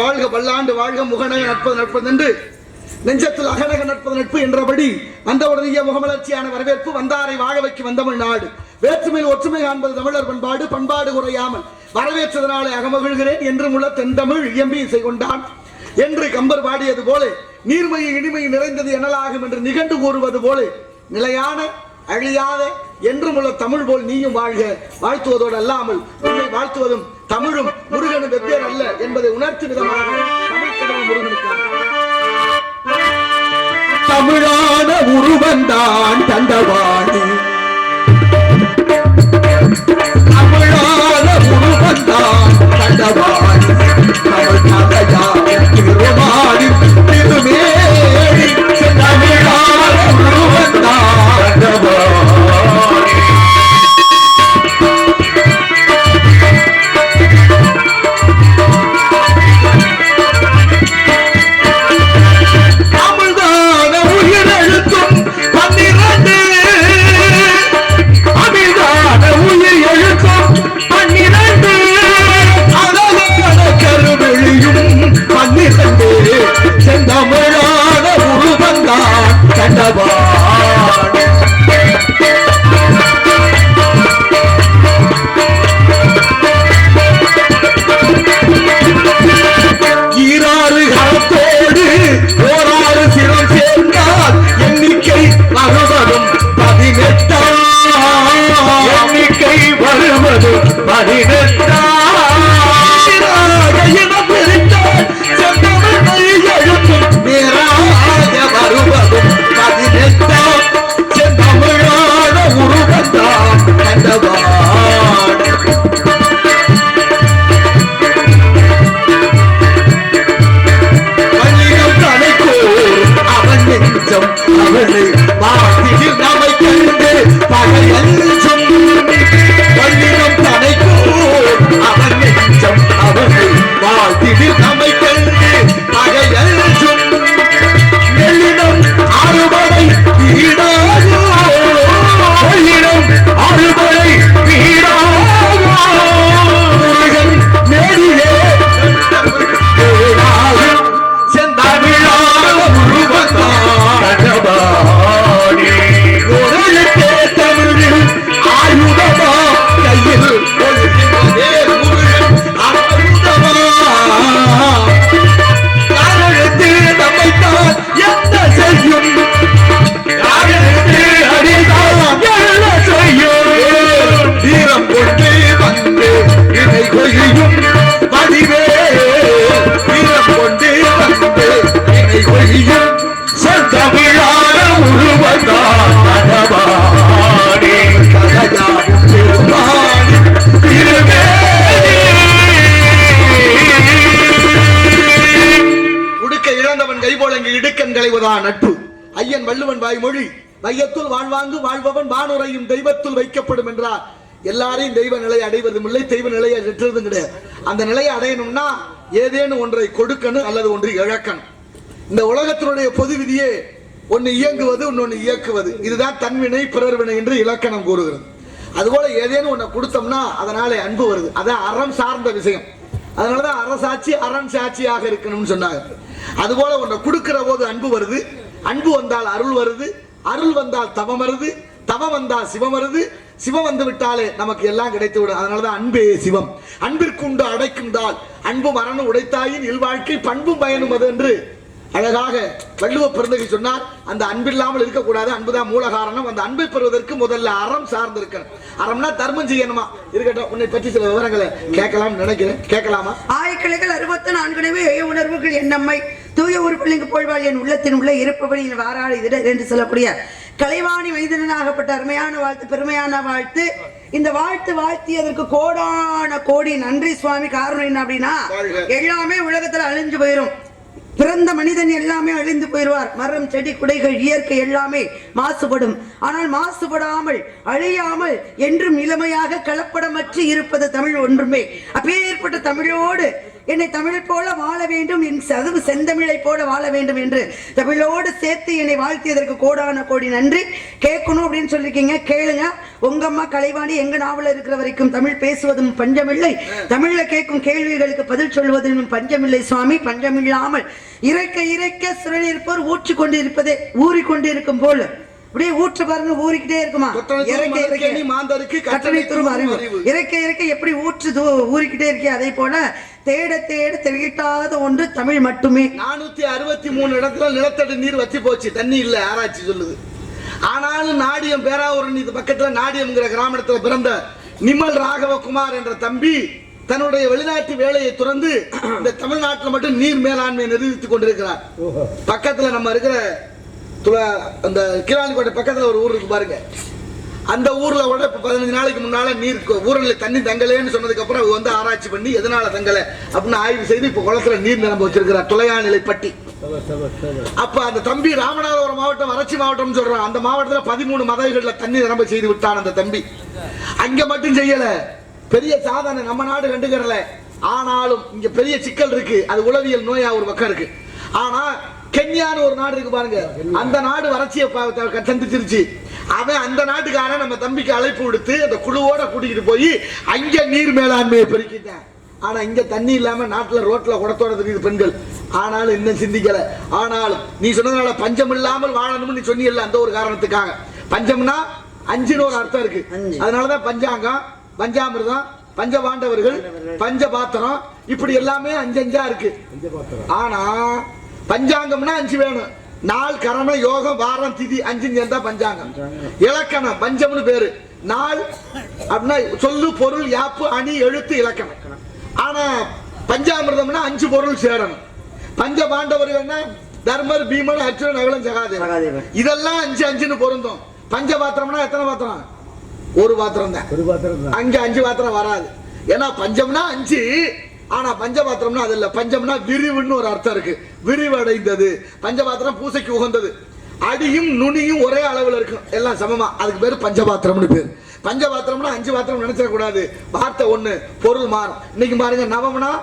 வாழ்க வல்லாண்டு வாழ்க முகநக நட்பது நட்பது என்று நெஞ்சத்தில் அகநக நட்பது நட்பு என்றபடி வந்தவுடனேயே முகமலர்ச்சியான வரவேற்பு வந்தாரை வாழ வைக்கும் வந்தமிழ் நாடு வேற்றுமையில் ஒற்றுமை காண்பது தமிழர் பண்பாடு பண்பாடு குறையாமல் வரவேற்றதனாலே அகமகிழ்கிறேன் என்றும் உள்ள தென்தமிழ் இயம்பி இசை கொண்டான். என்று கம்பர் பாடியது போல நீர்மையை இனிமை நிறைந்தது எனலாகும் என்று நிகண்டு கூறுவது போல நிலையான அழியாத என்றும் உள்ள தமிழ் போல் நீயும் வாழ்க. வாழ்த்துவதோடு அல்லாமல் உன்னை வாழ்த்துவதும் தமிழும் முருகனும் வெவ்வேறு அல்ல என்பதை உணர்த்தும் விதமாக தமிழ் கடவுள் முருகனுக்காக தமிழான உருவந்தான் தண்டவாணி தமிழான உருவந்தான் தண்டவாணி மையத்துள் வாழ்வாங்கு வாழ்பவன் வானுரையும் தெய்வத்துள் வைக்கப்படும் என்றார். எல்லாரையும் தெய்வ நிலையை அடைவதும் இல்லை தெய்வ நிலையை வெற்றுவதும் கிடையாது. அந்த நிலையை அடையணும்னா ஏதேனும் ஒன்றை கொடுக்கணும் அல்லது ஒன்றை இழக்கணும். இந்த உலகத்தினுடைய பொது விதியே ஒன்று இயங்குவது இன்னொன்று இயக்குவது. இதுதான் தன்வினை பிறர்வினை என்று இலக்கணம் கூறுகிறது. அதுபோல ஏதேனும் ஒன்றை கொடுத்தோம்னா அதனாலே அன்பு வருது. அதான் அறம் சார்ந்த விஷயம். அதனாலதான் அரசாட்சி அறம் சாட்சியாக இருக்கணும்னு சொன்னாங்க. அதுபோல ஒன்றை கொடுக்கிற போது அன்பு வருது. அன்பு வந்தால் அருள் வருது. அருள் வந்தால் தவம் வருது தவம் வந்தால் சிவம் வருது சிவம் வந்து விட்டாலே நமக்கு எல்லாம் கிடைத்து விடும். அதனாலதான் அன்பே சிவம். அன்பிற்குண்டு அடைக்கும் தாள் அன்பு மரணம் உடைத்தாயின் இல்வாழ்க்கை பண்பும் பயனும் அது என்று அழகாக வள்ளுவ பிறந்தகை சொன்னார் அந்த அன்பில்லாமல் இருக்கக்கூடாது அன்புதான் மூல காரணம். அந்த அன்பை பெறுவதற்கு முதல்ல அறம் சார்ந்து இருக்கணும் அறம்னா தர்மம் செய்யணுமா? இருக்கட்டும் உன்னை பற்றி சில விவரங்களை கேட்கலாம்னு நினைக்கிறேன். கேட்கலாமா? ஆயக்கிளைகள் அறுபத்தி நான்குனவே உணர்வுகள் என்னம்மை தூய உறுப்பிலிங்கு போழ்வாள் என் உள்ளத்தின் உள்ள இருப்பவன் என் வாராளி திடர் என்று சொல்லக்கூடிய கலைவாணி மைதனாகப்பட்ட அருமையான வாழ்த்து பெருமையான வாழ்த்து. இந்த வாழ்த்து வாழ்த்தியதற்கு கோடான கோடி நன்றி சுவாமி. காரணம் என்ன அப்படின்னா. எல்லாமே உலகத்துல அழிஞ்சு போயிரும். பிறந்த மனிதன் எல்லாமே அழிந்து போயிடுவார். மரம் செடி குடைகள் இயற்கை எல்லாமே மாசுபடும். ஆனால் மாசுபடாமல் அழியாமல் என்றும் இளமையாக கலப்படமற்று இருப்பது தமிழ் ஒன்றுமே. அப்பேற்பட்ட தமிழோடு என்னை தமிழை போல வாழ வேண்டும் என் சதுவு செந்தமிழை போல வாழ வேண்டும் என்று தமிழோடு சேர்த்து என்னை வாழ்த்தியதற்கு கோடான கோடி நன்றி. கேட்கணும் அப்படின்னு சொல்லியிருக்கீங்க கேளுங்க. உங்க அம்மா கலைவாணி எங்க நாவல இருக்கிற வரைக்கும் தமிழ் பேசுவதும் பஞ்சமில்லை. தமிழ்ல கேட்கும் கேள்விகளுக்கு பதில் சொல்வதும் பஞ்சமில்லை சுவாமி பஞ்சமில்லாமல். இறைக்க இறைக்க சுழலிருப்போர் ஊற்றி கொண்டிருப்பதே ஊறி கொண்டிருக்கும் போல. அப்படியே ஊற்று பாருங்க ஊறிக்கிட்டே இருக்குமா? இறக்க இறக்க. மாந்தருக்கு கட்டளை தரும் அறிவு. இறக்க இறக்க எப்படி ஊற்று ஊறிக்கிட்டே இருக்கே அதே போல தேட தேட தெளிட்டாத ஒன்று தமிழ் மட்டுமே. நானூத்தி அறுபத்தி மூணு இடத்துல நிலத்தடி நீர் வத்தி போச்சு. தண்ணி இல்ல ஆராய்ச்சி சொல்லுது. ஆனாலும் நாடியம் பேராவூரணி இது பக்கத்துல நாடியம்ங்கிற கிராமத்துல பிறந்த நிமல் ராகவகுமார் என்ற தம்பி தன்னுடைய வெளிநாட்டு வேலையை துறந்து இந்த தமிழ்நாட்டில் மட்டும் நீர் மேலாண்மையை நிரூபித்துக் கொண்டிருக்கிறார். பக்கத்துல நம்ம இருக்கிற துளா அந்த கீழாண்டிக்கோட்டை பக்கத்தில் ஒரு ஊர் இருக்கு பாருங்க. அந்த ஊரில் கூட இப்போ பதினஞ்சு நாளைக்கு முன்னால நீர் ஊரில் தண்ணி தங்கலேன்னு சொன்னதுக்கப்புறம் அவங்க வந்து ஆராய்ச்சி பண்ணி எதனால தங்கலை அப்படின்னு ஆய்வு செய்து இப்போ குளத்துல நீர் நிரம்ப வச்சிருக்கிறார் துளையாநிலை பட்டி அப்ப அந்த தம்பி ராமநாதபுரம் மாவட்டம் வறட்சி மாவட்டம்னு சொல்றான். அந்த மாவட்டத்தில் பதிமூணு மதவிகளில் தண்ணி நிரம்ப செய்து விட்டான் அந்த தம்பி. அங்க மட்டும் செய்யல. பெரிய சாதனை நம்ம நாடு கண்டுக்கிறல. ஆனாலும் இங்க பெரிய சிக்கல் இருக்கு. அது உளவியல் நோயா ஒரு பக்கம் இருக்கு. ஆனா கென்யான்னு ஒரு நாடு இருக்கு பாருங்க. அந்த நாடு வறட்சியை சந்திச்சிருச்சு அவன் அந்த நாட்டுக்காரன் நம்ம தம்பிக்கு அழைப்பு விடுத்து அந்த குழுவோட கூட்டிக்கிட்டு போய் அங்க நீர் மேலாண்மையை பெருக்கிட்டான். ஆனா இங்க தண்ணி இல்லாம நாட்டுல ரோட்ல குடத்தோட தெரியுது பெண்கள். ஆனாலும் இன்னும் சிந்திக்கல. ஆனாலும் நீ சொன்னதுனால பஞ்சம் இல்லாமல் வாழணும்னு நீ சொன்னீல்ல அந்த ஒரு காரணத்துக்காக. பஞ்சம்னா அஞ்சுன்னு ஒரு அர்த்தம் இருக்கு. அதனாலதான் பஞ்சாங்கம் பஞ்சாமிர்தம் பஞ்ச பாண்டவர்கள் பஞ்ச பாத்திரம் இப்படி எல்லாமே அஞ்சு அஞ்சா இருக்கு ஆனா பஞ்சாங்கம்னா அஞ்சு வேணும். நாள் கரணம் யோகம் வாரம் திதி அஞ்சு சேர்ந்தா பஞ்சாங்கம். இலக்கணம் பஞ்சம்னு பேரு. நாள் அப்படின்னா சொல்லு பொருள் யாப்பு அணி எழுத்து இலக்கணம். ஆனா பஞ்சாமிர்தம்னா அஞ்சு பொருள் சேரணும். பஞ்ச பாண்டவர்கள்னா தர்மர் பீமன் அர்ஜுனன் நகலம் ஜகாதேவன். இதெல்லாம் அஞ்சு அஞ்சுன்னு பொருந்தும். பஞ்ச பாத்திரம்னா எத்தனை பாத்திரம்? ஒரு பாத்திரம் தான் அங்க அஞ்சு பாத்திரம் வராது. ஏன்னா பஞ்சம்னா அஞ்சு. ஆனா பஞ்சபாத்திரம்னா அது இல்ல. பஞ்சம்னா விரிவுன்னு ஒரு அர்த்தம் இருக்கு. விரிவடைந்தது. பஞ்சபாத்திரம் பூசைக்கு உகந்தது. அடியும் நுனியும் ஒரே அளவுல இருக்கும். எல்லாம் சமமா. அதுக்கு பேரு பஞ்சபாத்திரம்னு பேரு. பஞ்சபாத்திரம்னா அஞ்சு பாத்திரம் நினைச்சிட கூடாது. வார்த்தை ஒண்ணு. பொருள் மாறும். இன்னைக்கு பாருங்க நவம்னா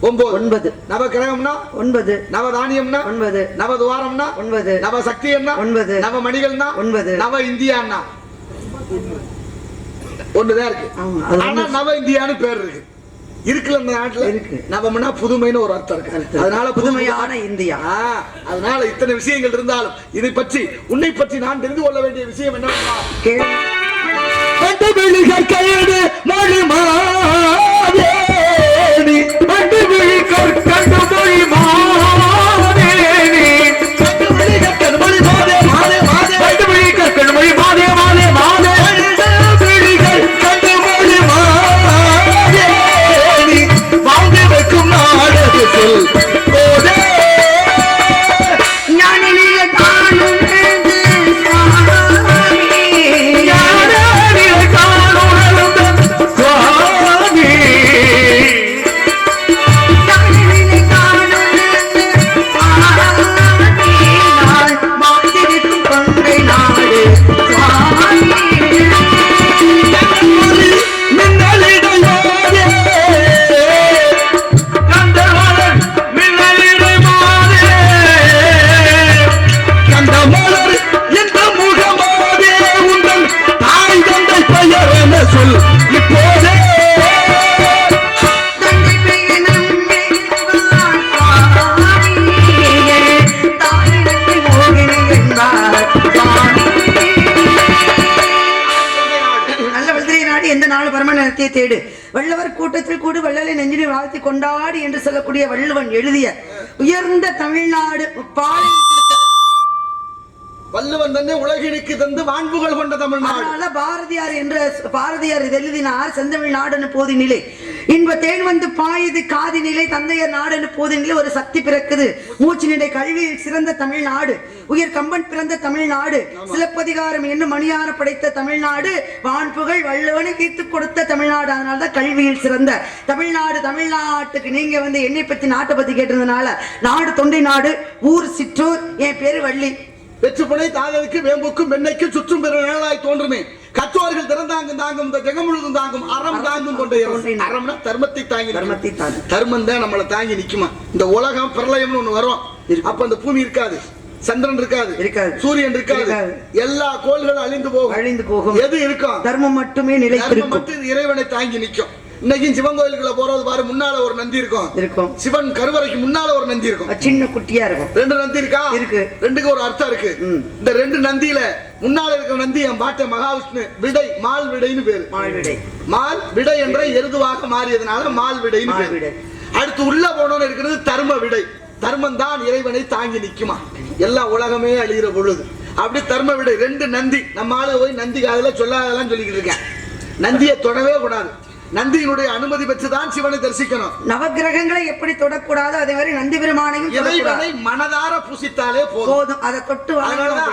ஒன்பது. ஒன்பது. நவ கிரகம்னா ஒன்பது. நவதானியம்னா ஒன்பது. நவதுவாரம்னா ஒன்பது. நவ சக்தியம்னா ஒன்பது. நவ மணிகள்னா ஒன்பது. நவ இந்தியான்னா ஒண்ணுதான் இருக்கு. ஆனா. நவ இந்தியான்னு பேர் இருக்கு. இருக்குல்ல இந்த நாட்டுல இருக்கு. நவம்னா புதுமைன்னு ஒரு அர்த்தம் இருக்கு. அதனால புதுமையான இந்தியா. அதனால இத்தனை விஷயங்கள் இருந்தாலும் இதை பற்றி உன்னை பற்றி நான் தெரிந்து கொள்ள வேண்டிய விஷயம் கையடு மொழி மாதேனி கொண்டாடு என்று சொல்லக்கூடிய வள்ளுவன் எழுதிய உயர்ந்த தமிழ்நாடு பாலை வள்ளுவன் தன்னை உலகினுக்கு தந்து வான்புகள் கொண்ட தமிழ்நாடு. அதனால பாரதியார் என்ற பாரதியார் இது எழுதினார் செந்தமிழ் நாடுன்னு போதி நிலை இன்ப தேன் வந்து பாயுது காதி நிலை தந்தையர் நாடுன்னு போதி நிலை ஒரு சக்தி பிறக்குது. மூச்சு நிலை கல்வியில் சிறந்த தமிழ்நாடு உயர் கம்பன் பிறந்த தமிழ்நாடு சிலப்பதிகாரம் என்னும் மணியார படைத்த தமிழ்நாடு வான்புகள் வள்ளுவனை கீர்த்து கொடுத்த தமிழ்நாடு. அதனாலதான் கல்வியில் சிறந்த. தமிழ்நாடு தமிழ்நாட்டுக்கு நீங்க வந்து என்னை பத்தி நாட்டை பத்தி கேட்டிருந்தனால நாடு தொண்டை நாடு ஊர் சிற்றூர் என் பேரு வள்ளி. வெற்று புனை தாதலுக்கு வேம்புக்கும் வெண்ணைக்கு சுற்றும் பெற நிழலாய் தோன்றுமே கற்றோர்கள் திறந்தாங்கும் தாங்கும் இந்த ஜெகம் முழுதும் தாங்கும் அறம் தாங்கும் கொண்ட இறைவன். அறம்னா தர்மத்தை தாங்கி நிற்கும். தர்மத்தை தாங்கி. தர்மம் தான் நம்மளை தாங்கி நிக்குமா இந்த உலகம் பிரளயம்னு ஒண்ணு வரும். அப்ப அந்த பூமி இருக்காது சந்திரன் இருக்காது இருக்காது. சூரியன் இருக்காது. எல்லா கோள்களும் அழிந்து போகும் அழிந்து போகும் எது இருக்கும் தர்மம் மட்டுமே தர்மம் நிலைத்திருக்கும் மட்டும் இறைவனை தாங்கி நிக்கும் இன்னைக்கு சிவன் கோயிலுக்குள்ள போறது பாரு முன்னால ஒரு நந்தி இருக்கும். இருக்கும். சிவன் கருவறைக்கு முன்னால ஒரு நந்தி இருக்கும். சின்ன குட்டியா இருக்கும். ரெண்டு நந்தி இருக்கா? இருக்கு. ரெண்டுக்கு ஒரு அர்த்தம் இருக்கு. இந்த ரெண்டு நந்தியில முன்னால இருக்கிற நந்தி என் பாட்ட மகாவிஷ்ணு விடை மால் விடைன்னு பேரு. மாழ்விடை மால் விடை என்ற எருதுவாக மாறியதுனால மால் விடைன்னு மால் பேரு. விடை. அடுத்து உள்ள போனோன்னு இருக்கிறது தர்ம விடை. தர்மம் தான் இறைவனை தாங்கி நிக்குமா? எல்லா உலகமே அழிகிற பொழுது. அப்படி தர்ம விடை ரெண்டு நந்தி. நம்ம ஆளு போய் நந்தி காதுல சொல்லாதெல்லாம் சொல்லிக்கிட்டு இருக்கேன். நந்தியை தொடவே கூடாது. நந்தியினுடைய அனுமதி பெற்றுதான் சிவனை தரிசிக்கணும். நவக்கிரகங்களை எப்படி தொடக்கூடாது அதே மாதிரி நந்தி பெருமானையும் இறைவனை மனதார புசித்தாலே போதும். அதை தொட்டு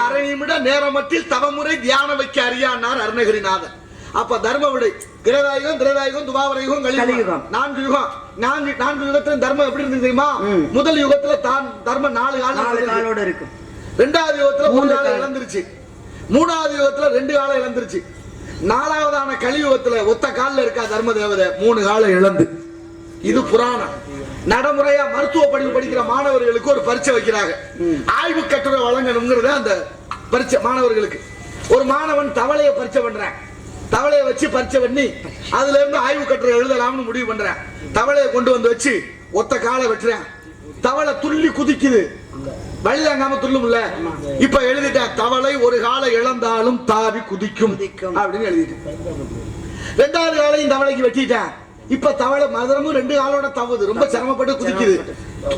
அரை நிமிட நேரமட்டில் தவமுறை தியானம் வைக்க அறியானார் அருணகிரிநாதன் அப்ப தர்ம விடை. கிரதாயுகம் திரேதாயுகம் துபாவர யுகம் கலியுகம். நான்கு யுகம். நான்கு நான்கு யுகத்துல தர்மம் எப்படி இருந்தது தெரியுமா. முதல் யுகத்துல தான் தர்மம் நாலு. காலோட இருக்கும். ரெண்டாவது யுகத்துல மூணு காலம். இழந்துருச்சு. மூணாவது யுகத்துல ரெண்டு காலம் இழந்துருச்சு. நாலாவதான கலியுகத்துல ஒத்த கால்ல இருக்கா தர்ம தேவதை மூணு காலம் இழந்து. இது புராணம். நடைமுறையா மருத்துவ படிப்பு படிக்கிற மாணவர்களுக்கு ஒரு பரீட்சை வைக்கிறாங்க. ஆய்வு கட்டுரை வழங்கணுங்கிறது அந்த பரீட்சை மாணவர்களுக்கு. ஒரு மாணவன் தவளைய பரீட்சை பண்றான். தவளைய வச்சு பரீட்சை பண்ணி அதுல இருந்து ஆய்வு கட்டுரை எழுதலாம்னு முடிவு பண்றேன். தவளைய கொண்டு வந்து வச்சு ஒத்த காலை வெட்டுறேன். தவளை துள்ளி குதிக்குது. வழி தாங்காம துள்ளும்ல. இப்ப எழுதிட்டேன் தவளை ஒரு காலை இழந்தாலும் தாவி குதிக்கும். அப்படின்னு எழுதிட்டேன் ரெண்டாவது காலையும் தவளைக்கு வெட்டிட்டேன். இப்ப தவளை மதுரமும் ரெண்டு காலோட தவுது. ரொம்ப சிரமப்பட்டு குதிக்குது.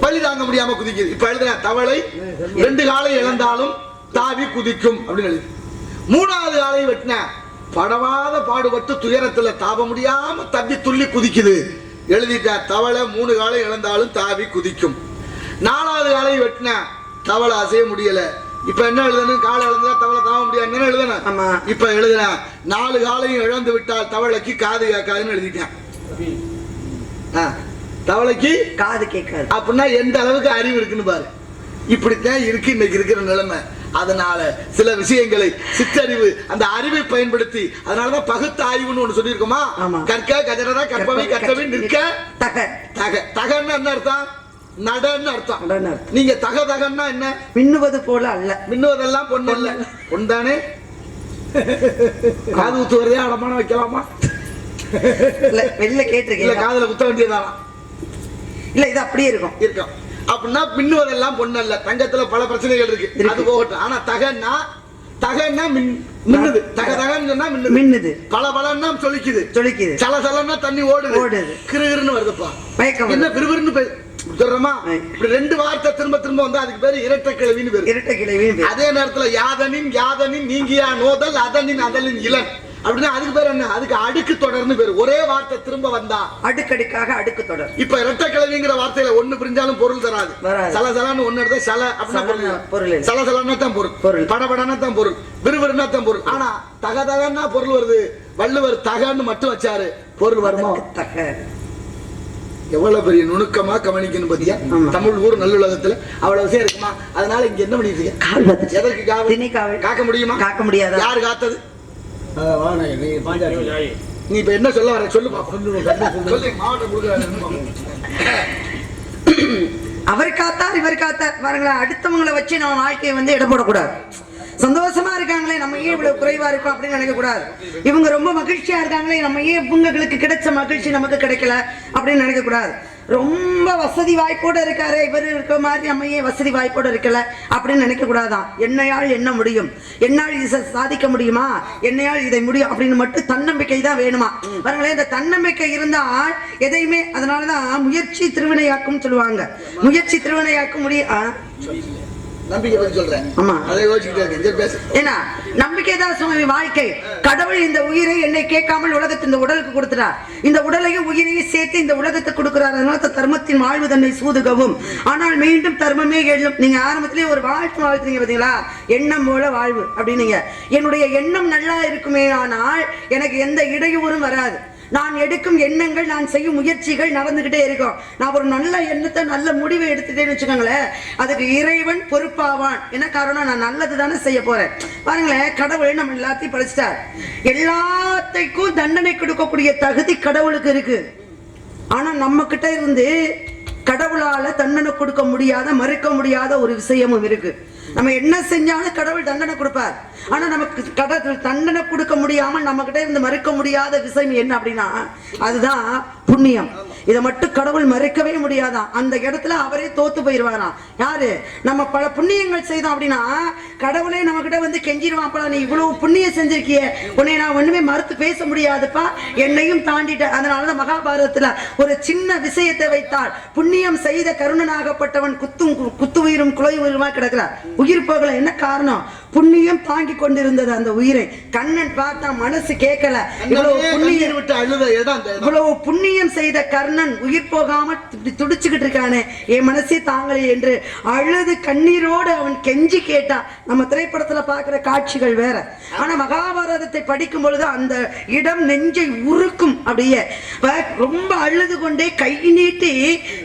பழி தாங்க முடியாம குதிக்குது. இப்ப எழுதுறேன் தவளை ரெண்டு காலை இழந்தாலும் தாவி குதிக்கும். அப்படின்னு எழுதி. மூணாவது காலை வெட்டினேன். படவாத பாடுபட்டு துயரத்துல தாவ முடியாம தப்பி துள்ளி குதிக்குது. எழுதிட்டேன் தவளை மூணு காலை இழந்தாலும் தாவி குதிக்கும். நாலாவது காலை வெட்டினேன். தவளை அசைய முடியல. இப்ப என்ன எழுதணும்? காலை இழந்தா தவளை தாவ முடியாது. எழுதணும் ஆமா. இப்ப எழுதுறேன் நாலு காலையும் இழந்து விட்டால் தவளைக்கு காது கேட்காதுன்னு எழுதிட்டேன். தவளைக்கு காது கேட்காது. அப்படின்னா எந்த அளவுக்கு அறிவு இருக்குன்னு பாரு. இப்படித்தான் இருக்கு இன்னைக்கு இருக்கிற நிலைமை. அதனால சில விஷயங்களை சிற்றறிவு அந்த அறிவை பயன்படுத்தி அதனாலதான் பகுத்து ஆய்வுன்னு ஒண்ணு சொல்லியிருக்கோமா. கற்க கஜரதா கற்பவை கற்றவை நிற்க. தக. தக. தகன்னா என்ன அர்த்தம்? நடன்னு அர்த்தம். நடன நீங்க தக தகன்னா என்ன? மின்னுவது போல அல்ல. மின்னுவதெல்லாம் பொண்ணு இல்ல பொண்தானே காது ஊத்து வரதே அடமானம் வைக்கலாமா? இல்ல வெளில இல்ல கேட்டிருக்கேன் காதுல குத்த வேண்டியதானா? இல்ல இது அப்படியே இருக்கும். இருக்கும். அப்படின்னா மின்னுவதெல்லாம் பொண்ணு அல்ல. தங்கத்துல பல பிரச்சனைகள் இருக்கு. அது போகட்டும். ஆனா தகன்னா தகன்னா மின் மின்னுது. தக தகன்னு சொன்னா மின்னுது. மின்னுது. பல பலன்னா சொல்லிக்குது சொல்லிக்குது சல சலன்னா தண்ணி ஓடுது. ஓடுது. கிருகிருன்னு வருதுப்பா. என்ன வருது. சொல்றோமா. இப்படி ரெண்டு வார்த்தை திரும்ப திரும்ப வந்து அதுக்கு பேரு இரட்டை கிழவின்னு பேரு. இரட்டை கிளைவின் பேர். அதே நேரத்துல யாதனின் யாதனின் நீங்கியா நோதல் அதனின் அதனின் இளன். அப்படின்னா அதுக்கு பேர் என்ன? அதுக்கு அடுக்கு தொடர்னு பேரு. ஒரே வார்த்தை திரும்ப வந்தா அடுக்கடுக்காக அடுக்கு தொடர். இப்ப இரட்டை கிழவிங்கிற வார்த்தையில ஒண்ணு பிரிஞ்சாலும் பொருள் தராது. சல சலன்னு ஒண்ணு எடுத்தா சல அப்படின்னா பொருள். சல சலன்னா தான் பொருள். பொருள். படபடன்னா தான் பொருள். விறுவிறுனா தான் பொருள். ஆனா தக தகன்னா பொருள் வருது. வள்ளுவர் தகன்னு மட்டும் வச்சாரு. பொருள் வருமோ? தக. எவ்வளவு பெரிய நுணுக்கமா கவனிக்கணும் பாத்தியா. தமிழ் ஊர் நல்லுலகத்துல அவ்வளவு விஷயம் இருக்குமா? அதனால இங்க என்ன பண்ணிட்டு இருக்க? கால் வந்துச்சு எதற்கு காவல். காக்க முடியுமா? காக்க முடியாதா? யாரு காத்தது? நீ இப்ப என்ன சொல்ல வர? சொல்லு பாப்போம். சொல்லு மாவட்டம். அவர் காத்தார் இவர் காத்தார். பாருங்களேன் அடுத்தவங்களை வச்சு நம்ம வாழ்க்கையை வந்து இடம் போடக்கூடாது. சந்தோஷமா இருக்காங்களே நம்ம ஏன் இவ்வளவு குறைவா இருக்கும் அப்படின்னு நினைக்கக்கூடாது இவங்க ரொம்ப மகிழ்ச்சியா இருக்காங்களே நம்ம ஏன் இவங்களுக்கு கிடைச்ச மகிழ்ச்சி நமக்கு கிடைக்கல அப்படின்னு நினைக்கக்கூடாது ரொம்ப வசதி வாய்ப்போட இருக்காரு இவர் இருக்க மாதிரி நம்ம ஏன் வசதி வாய்ப்போட இருக்கல அப்படின்னு நினைக்க கூடாதான். என்னையால் என்ன முடியும்? என்னால் இதை சாதிக்க முடியுமா? என்னையால் இதை முடியும்? அப்படின்னு மட்டும் தன்னம்பிக்கை தான் வேணுமா? பாருங்களேன் இந்த தன்னம்பிக்கை இருந்தால் எதையுமே அதனாலதான் முயற்சி திருவினையாக்கும் சொல்லுவாங்க. முயற்சி திருவினையாக்கும் முடியும் ஆஹ் நம்பிக்கை பத்தி சொல்றேன். ஆமா. அதை யோசிச்சுட்டே இருக்கேன். சரி பேசு. ஏன்னா நம்பிக்கை தான் சுவாமி வாழ்க்கை. கடவுள் இந்த உயிரை என்னை கேட்காமல் உலகத்தை இந்த உடலுக்கு கொடுத்துறார் இந்த உடலையும் உயிரையும் சேர்த்து இந்த உலகத்துக்கு கொடுக்கிறார். அதனால தான் தர்மத்தின் வாழ்வு தன்னை சூதுகவும். ஆனால் மீண்டும் தர்மமே எழும். நீங்க ஆரம்பத்திலேயே ஒரு வாழ்த்து வாழ்த்துறீங்க பாத்தீங்களா? எண்ணம் போல வாழ்வு அப்படின்னீங்க. என்னுடைய எண்ணம் நல்லா இருக்குமே ஆனால் எனக்கு எந்த இடையூறும் வராது. நான் எடுக்கும் எண்ணங்கள் நான் செய்யும் முயற்சிகள் நடந்துகிட்டே இருக்கும். நான் ஒரு நல்ல எண்ணத்தை நல்ல முடிவை எடுத்துட்டேன்னு வச்சுக்கோங்களேன். அதுக்கு இறைவன் பொறுப்பாவான். என்ன காரணம்? நான் நல்லது தானே செய்ய போறேன். பாருங்களேன் கடவுள் நம்ம எல்லாத்தையும் படைச்சிட்டார். எல்லாத்தைக்கும் தண்டனை கொடுக்கக்கூடிய தகுதி கடவுளுக்கு இருக்கு. ஆனா நம்ம கிட்ட இருந்து கடவுளால தண்டனை கொடுக்க முடியாத மறுக்க முடியாத ஒரு விஷயமும் இருக்கு. நம்ம என்ன செஞ்சாலும் கடவுள் தண்டனை கொடுப்பார். ஆனா நமக்கு கடவுள் தண்டனை கொடுக்க முடியாமல் நம்ம கிட்ட இருந்து மறுக்க முடியாத விஷயம் என்ன அப்படின்னா அதுதான் புண்ணியம். இதை மட்டும் கடவுள் மறுக்கவே முடியாதான். அந்த இடத்துல அவரே தோத்து போயிருவாராம். யாரு? நம்ம பல புண்ணியங்கள் செய்தோம் அப்படின்னா கடவுளே நம்ம கிட்ட வந்து கெஞ்சிருவாப்பா நீ இவ்வளவு புண்ணியம் செஞ்சிருக்கிய. உன்னை நான் ஒண்ணுமே மறுத்து பேச முடியாதுப்பா. என்னையும் தாண்டிட்ட அதனாலதான் மகாபாரதத்துல ஒரு சின்ன விஷயத்தை வைத்தால் புண்ணியம் செய்த கருணனாகப்பட்டவன் குத்தும் கு- குத்து உயிரும் குலை உயிருமா கிடக்கிறார். உயிர் போகல என்ன காரணம்? புண்ணியம் தாங்கி கொண்டிருந்தது அந்த உயிரை. கண்ணன் பார்த்தா மனசு கேட்கல. இவ்வளவு புண்ணியம் விட்டு அழுத இடம் இவ்வளவு புண்ணியம் செய்த கர்ணன் உயிர் போகாம துடிச்சுக்கிட்டு இருக்கானே. என் மனசே தாங்களே என்று அழுது கண்ணீரோடு அவன் கெஞ்சி கேட்டான் நம்ம திரைப்படத்துல பார்க்கிற காட்சிகள் வேற. ஆனா மகாபாரதத்தை படிக்கும் பொழுது அந்த இடம் நெஞ்சை உருக்கும் அப்படியே. அப்ப ரொம்ப அழுது கொண்டே கை நீட்டி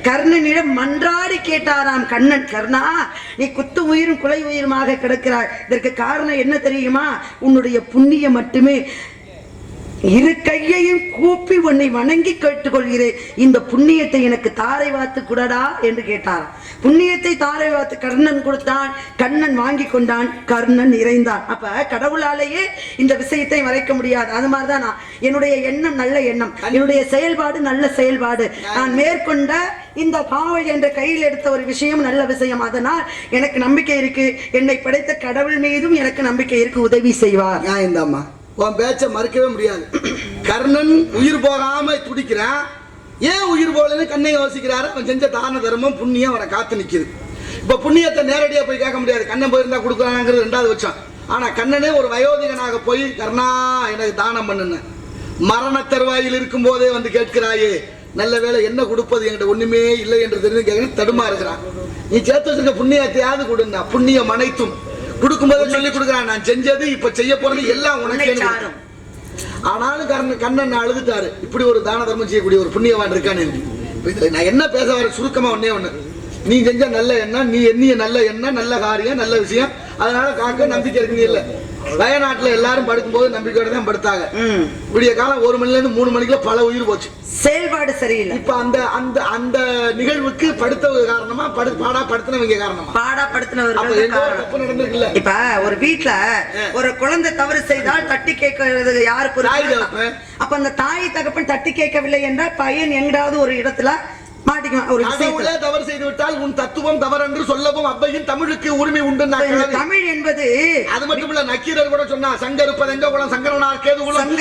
கர்ணனிடம் மன்றாடி கேட்டாராம் கண்ணன். கர்ணா நீ குத்து உயிரும் குலை உயிருமாக கிடக்கிறாய். இதற்கு காரணம் என்ன தெரியுமா? உன்னுடைய புண்ணியம் மட்டுமே. இரு கையையும் கூப்பி உன்னை வணங்கி கேட்டுக்கொள்கிறேன். இந்த புண்ணியத்தை எனக்கு தாரை வாத்து கூடடா என்று கேட்டார். புண்ணியத்தை தாரை வாத்து கர்ணன் கொடுத்தான். கண்ணன் வாங்கி கொண்டான். கர்ணன் இறைந்தான் அப்ப கடவுளாலேயே இந்த விஷயத்தை மறைக்க முடியாது. அது மாதிரிதான்? நான் என்னுடைய எண்ணம் நல்ல எண்ணம். என்னுடைய செயல்பாடு நல்ல செயல்பாடு. நான் மேற்கொண்ட இந்த காவல் என்ற கையில் எடுத்த ஒரு விஷயம் நல்ல விஷயம். அதனால் எனக்கு நம்பிக்கை இருக்கு. என்னை படைத்த கடவுள் மீதும் எனக்கு நம்பிக்கை இருக்கு. உதவி செய்வார். இந்த அம்மா உன் பேச்ச மறுக்கவே முடியாது. கர்ணன் உயிர் போகாம துடிக்கிறான். ஏன் உயிர் போகலன்னு கண்ணை யோசிக்கிறாரு. அவன் செஞ்ச தான தர்மம் புண்ணியம் அவனை காத்து நிக்குது. இப்ப புண்ணியத்தை நேரடியா போய் கேட்க முடியாது. கண்ணன் போயிருந்தா கொடுக்குறாங்கிறது ரெண்டாவது பட்சம். ஆனா கண்ணனே ஒரு வயோதிகனாக போய் கர்ணா எனக்கு தானம் பண்ணுன மரண தருவாயில் இருக்கும் போதே வந்து கேட்கிறாயே நல்ல வேளை என்ன கொடுப்பது? என்கிட்ட ஒண்ணுமே இல்லை என்று தெரிஞ்சு கேட்க தடுமா இருக்கிறான் நீ சேர்த்து வச்சிருக்க புண்ணியத்தையாவது கொடுந்தா புண்ணியம் அனைத்தும் கொடுக்கும்போதே சொல்லி கொடுக்குறான் நான் செஞ்சது இப்ப செய்ய போறது எல்லாம் உனக்கு. ஆனாலும் கர்ணன் கண்ணன் அழுதுட்டாரு. இப்படி ஒரு தான தர்மம் செய்யக்கூடிய ஒரு புண்ணியவான் இருக்கான்னு நான் என்ன பேச வர சுருக்கமா ஒண்ணே ஒண்ணு. நீ செஞ்ச நல்ல எண்ணம் நீ எண்ணிய நல்ல எண்ணம் நல்ல காரியம் நல்ல விஷயம். அதனால காக்க நம்பிக்கை இருக்கு இல்ல. வயநாட்டுல எல்லாரும் படுக்கும்போது நம்பிக்கையோட தான் படுத்தாங்க. விடிய காலம் ஒரு மணில இருந்து மூணு மணிக்குள்ள பல உயிர் போச்சு. செயல்பாடு சரியில்லை. இப்ப அந்த அந்த அந்த நிகழ்வுக்கு படுத்தவங்க காரணமா படு பாடா படுத்தினவங்க காரணமா. எங்க ஒரு தப்பு நடந்திருக்குல்ல? இப்ப ஒரு வீட்ல ஒரு குழந்தை தவறு செய்தால் தட்டி கேட்கறது யாரு தாய் பொறுப்பு தகப்பன். அப்ப அந்த தாய் தகப்பன் தட்டி கேட்கவில்லை என்றால் பையன் எங்காவது ஒரு இடத்துல மாட்டிக்குவான் தவறு செய்து விட்டால் உன் தத்துவம் தவறென்று சொல்லவும் அப்பையும் தமிழுக்கு உரிமை உண்டு தமிழ் என்பது அது மட்டும் இல்ல நக்கீரர் கூட சொன்னா சங்க இருப்பது எங்க குலம் சங்கரனார் கேது குலம்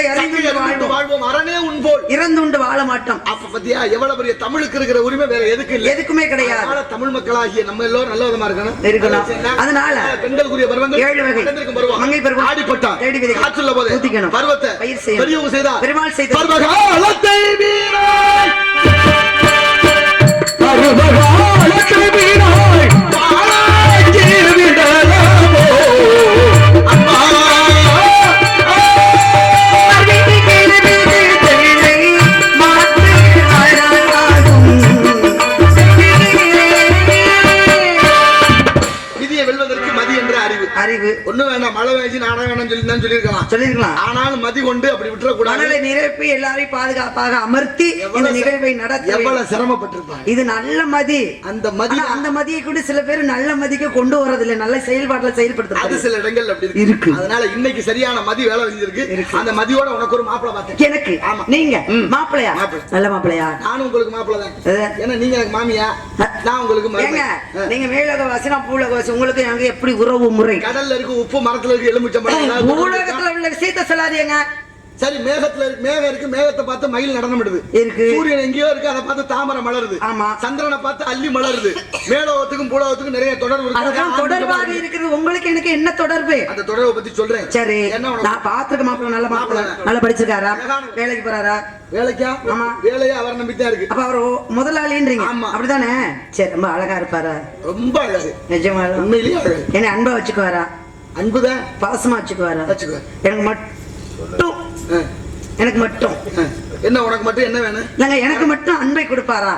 வாழ்வோம். அரணே உன்போல் இறந்துண்டு வாழ மாட்டோம் அப்ப பத்தியா எவ்வளவு பெரிய தமிழுக்கு இருக்கிற உரிமை வேற எதுக்கு இல்ல எதுக்குமே கிடையாது தமிழ் மக்களாகிய நம்ம எல்லோரும் நல்ல விதமா இருக்கணும் இருக்கணும். அதனால பெண்களுக்குரிய பருவங்கள் ஏழு வகை. மங்கை பருவம். ஆடிப்பட்டம் தேடி விதை. காற்றுள்ள போது. பருவத்தை பயிர் செய்யணும். பெரியவங்க செய்தா பெருமாள் செய்தது. பர்வகாலத்தை மீறாய் எல்லாரையும் பாதுகாப்பாக அமர்த்தி இந்த நிகழ்வை நடத்த. எவ்வளவு சிரமப்பட்டிருப்பாங்க? இது நல்ல மதி. அந்த மதி அந்த மதியை கூட சில பேர் நல்ல மதிக்கு கொண்டு வரதில்லை. நல்ல செயல்பாட்டுல அது செயல்படுத்துறது சில இடங்கள் அப்படி இருக்கு. அதனால இன்னைக்கு சரியான மதி வேலை செஞ்சிருக்கு. அந்த மதியோட உனக்கு ஒரு மாப்பிளை பார்த்தேன் எனக்கு? ஆமா. நீங்க. மாப்பிளையா. நல்ல மாப்பிளையா? நானும் உங்களுக்கு மாப்பிளை தான்? ஏன்னா நீங்க எனக்கு மாமியா? நான் உங்களுக்கு ஏங்க. நீங்க மேலகவாசி நான் பூலகவாசி உங்களுக்கு எனக்கு எப்படி உறவு முறை? கடல்ல இருக்கு உப்பு மரத்துல இருக்கு எலுமிச்சம்பழம். ஊடகத்துல உள்ள விஷயத்த சொல்லாதீங்க. சரி மேகத்துல மேகம் இருக்கு மேகத்தை பார்த்து மயில் நடனம் இடுது. இருக்கு. சூரியன் எங்கேயோ இருக்கு அதை பார்த்து தாமரை மலருது. ஆமா. சந்திரனை பார்த்து அள்ளி மலருது. மேலோகத்துக்கும் பூலோகத்துக்கும் நிறைய தொடர்பு இருக்கு. தொடர்பாக இருக்கிறது உங்களுக்கு எனக்கு என்ன தொடர்பு? அந்த தொடர்பை பத்தி சொல்றேன். சரி. நான் பாத்துருக்க மாப்பிள்ள நல்ல மாப்பிள்ள. நல்லா படிச்சிருக்காரா? வேலைக்கு போறாரா? வேலைக்கா? ஆமா. வேலையா அவர் நம்பித்தான் இருக்கு. அப்ப அவர் முதலாளின்றீங்க. ஆமா. அப்படிதானே சரி ரொம்ப அழகா இருப்பாரா. ரொம்ப அழகு. நிஜமா உண்மையிலேயே அழகு. என்ன அன்பா வச்சுக்குவாரா? அன்புதான். பாசமா வச்சுக்குவாரா? வச்சுக்கோ எனக்கு மட்டும் ஆ. எனக்கு மட்டும். என்ன உனக்கு மட்டும் என்ன வேணும்? இல்லைங்க எனக்கு மட்டும் அன்பை கொடுப்பாரா?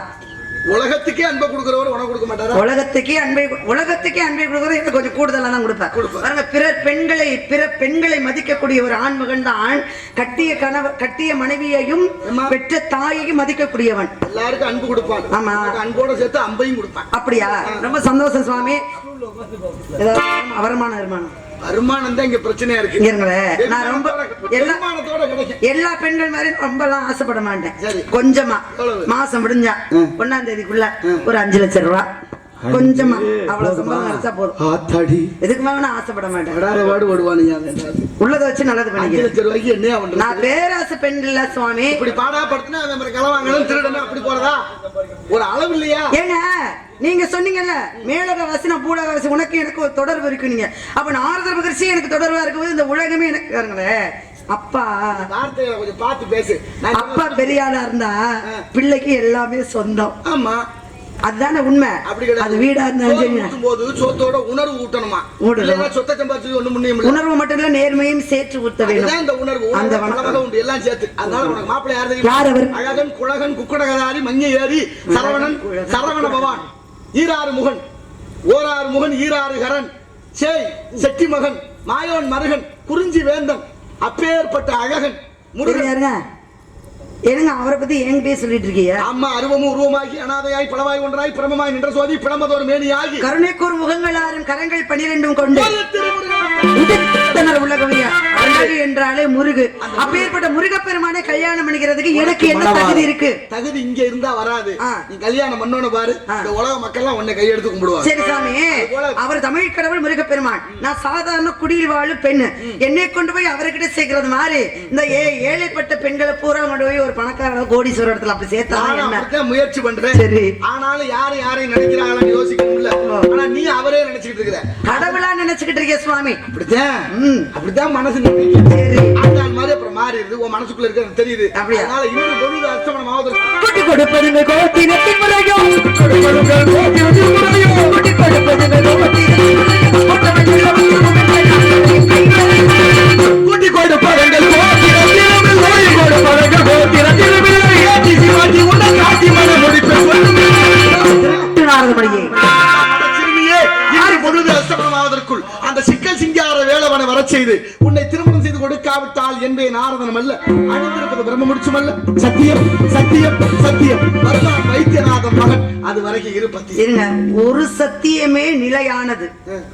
உலகத்துக்கே அன்பை கொடுக்கிறவர் உனக்கு கொடுக்க மாட்டாரா? உலகத்துக்கே அன்பை உலகத்துக்கே அன்பை கொடுக்குறது எனக்கு கொஞ்சம் கூடுதலா தான் கொடுப்பேன். பாருங்க பிற பெண்களை பிற பெண்களை மதிக்கக்கூடிய ஒரு ஆண்மகன் தான் கட்டிய கணவ கட்டிய மனைவியையும். பெற்ற தாயையும் மதிக்கக்கூடியவன். எல்லாருக்கும் அன்பு கொடுப்பான் ஆமா. அன்போட சேர்த்து அம்பையும் கொடுப்பான் அப்படியா? ரொம்ப சந்தோஷம் சுவாமி. வருமானம் வருமானம் வருமானம் தான் இங்க பிரச்சனையா இருக்கு. நான் ரொம்ப எல்லா பெண்கள் மாதிரி ஆசைப்பட. மாட்டேன். கொஞ்சமா. எவ்வளவு? மாசம் முடிஞ்சா ஒன்னாம் தேதிக்குள்ள ஒரு அஞ்சு லட்சம் கொஞ்சமா. அவ்வளவு சம்பளம் கிடைச்சா போதும். இதுக்கு மேல ஆசைப்பட மாட்டேன்? பாடு ஓடுவானுங்க உள்ளதை வச்சு நல்லது பண்ணிக்கிறேன். நான் பேராசை பெண் இல்ல சுவாமி. இப்படி பாடா படுத்தினா திருடணும் அப்படி போறதா? ஒரு அளவு இல்லையா? ஏங்க நீங்க சொன்னீங்கல்ல மேலக வாசி நான் பூடக வாசி உனக்கு எனக்கு ஒரு தொடர்பு இருக்கு நீங்க. அப்ப நாரதர் மகர்ஷி எனக்கு தொடர்பா இருக்கும்போது இந்த உலகமே எனக்கு பாருங்களேன் அப்பா. வார்த்தைகளை கொஞ்சம் பார்த்து பேசு. அப்பா பெரிய ஆளா இருந்தா பிள்ளைக்கு எல்லாமே சொந்தம். ஆமா. அதுதானே உண்மை. அது வீடா இருந்தாலும் போது சோத்தோட உணர்வு ஊட்டணுமா? சொத்த சம்பாதிச்சு ஒண்ணு இல்ல. உணர்வு மட்டும் இல்ல நேர்மையும் சேர்த்து அதுதான் வேணும் இந்த உணர்வு. அந்த அந்த. வணக்கம். உண்டு. எல்லாம் சேர்த்து. அதனால உனக்கு மாப்பிள்ளை யார் தெரியுமா? யார் அவர்? அழகன் குழகன் குக்குடகதாரி மஞ்ச ஏறி சரவணன் சரவண பவான். ஈராறு முகன் ஓராறு முகன் ஈராறு கரன் சேய் செட்டி மகன் மாயோன் மருகன் குறிஞ்சி வேந்தன் அப்பேற்பட்ட அழகன் முருகன். என்னங்க அவரை பத்தி என்கிட்டயே சொல்லிட்டு இருக்கீங்க? அம்மா அருவமும் உருவமாகி அனாதையாய் பலவாய் ஒன்றாய் பிரமமாய் நின்ற சோதி பிரமதோர் மேனியாகி. கருணைக்கூர் முகங்கள் ஆறும் கரங்கள் பனிரெண்டும் கொண்டு. ஒரு திருமுருகன். என்றாலே முருகு. அப்பேற்பட்ட முருகப்பெருமானை கல்யாணம் பண்ணிக்கிறதுக்கு எனக்கு என்ன தகுதி இருக்கு? தகுதி இங்க இருந்தா வராது. நீ கல்யாணம் பண்ணோன்னு பாரு. இந்த உலக மக்கள் எல்லாம் உன்னை கையெடுத்து கும்பிடுவாங்க. சரி சாமி. அவர் தமிழ் கடவுள் முருகப்பெருமான். நான் சாதாரண குடியில் வாழும் பெண்ணு. என்னை கொண்டு போய் அவர்கிட்ட சேர்க்கறது மாதிரி. இந்த ஏழைப்பட்ட பெண்களை பூரா கொண்டு போய் ஒரு பணக்கார கோடீஸ்வரர் இடத்துல அப்படி சேர்த்தா முயற்சி பண்றேன். சரி. ஆனாலும் யாரு யாரையும் நினைக்கிறாங்களான்னு யோசிக்கணும்ல ஆனா நீ அவரே நினைச்சுக்கிட்டு இருக்கிற. கடவுளா நினைச்சுக்கிட்டு இருக்கேன் சுவாமி. அப்படித்தான். அப்படித்தான் மனசு நினைக்கும். சரி ஆண்டாள் மாதிரி அப்புறம் மாறிடுது உன் மனசுக்குள்ள இருக்கிறது தெரியுது? அதனால இன்னும் பொழுது அர்த்தமனம் ஆகுது குட்டி கொடுப்பதுங்க கோத்தினத்தின் முறையோ கொடுப்பதுங்கள் கோத்தினத்தின் முறையோ குட்டி கோத்தினத்தின் குட்டி கொடுப்பதங்கள் கோத்திரத்திலும் ஓடி கொடுப்பதங்கள் கோத்திரத்திலும் ஏற்றி சிவாஜி உன்னை காட்டி மன முடிப்பை அந்த பொழுது அஸ்தமனம் ஆவதற்குள் அந்த சிக்கல் சிங்கார வேலவனை வரச் செய்து என்பே நாரதனம் அல்ல. அணிந்திருப்பது பிரம்ம முடிச்சும் அல்ல. சத்தியம் சத்தியம் சத்தியம். வருவான் வைத்தியநாதன் மகன். அது வரைக்கும் இருப்பத்தி இருங்க. ஒரு சத்தியமே நிலையானது.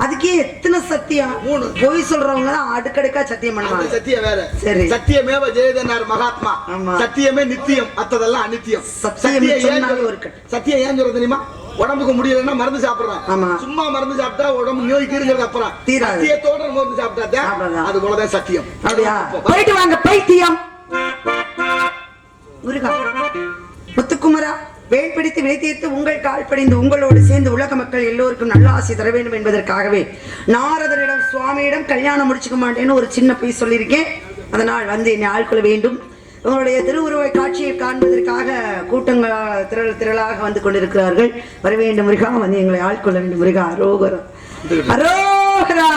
அதுக்கே எத்தனை சத்தியம் மூணு. பொய் சொல்றவங்க தான் அடுக்கடுக்கா சத்தியம் பண்ணுவாங்க. சத்தியம் வேற. சரி. சத்தியமேவ ஜெயதனார் மகாத்மா. சத்தியமே நித்தியம். மத்ததெல்லாம் அநித்தியம் சத்தியம். சத்தியம் ஏன் சொல்றது தெரியுமா? உடம்புக்கு முடியலன்னா மருந்து சாப்பிடுறான். ஆமா. சும்மா மருந்து சாப்பிட்டா உடம்பு நோய் தீருங்கிறது அப்புறம் தீராது. சத்தியத்தோட மருந்து சாப்பிட்டா. அது போலதான் சத்தியம். அப்படியா? போயிட்டு வாங்க பைத்தியம். முருகா முத்துக்குமரா வேல் பிடித்து தீர்த்து உங்கள் கால் படிந்து உங்களோடு சேர்ந்து உலக மக்கள் எல்லோருக்கும் நல்ல ஆசை தர வேண்டும் என்பதற்காகவே நாரதரிடம் சுவாமியிடம் கல்யாணம் முடிச்சுக்க மாட்டேன்னு ஒரு சின்ன பொய் சொல்லியிருக்கேன். அதனால் வந்து என்னை ஆட்கொள்ள வேண்டும். உங்களுடைய திருவுருவை காட்சியை காண்பதற்காக கூட்டங்கள் திரள் திரளாக வந்து கொண்டிருக்கிறார்கள். வர வேண்டும் முருகா வந்து எங்களை ஆட்கொள்ள வேண்டும் முருகா அரோகரா. அரோகரா!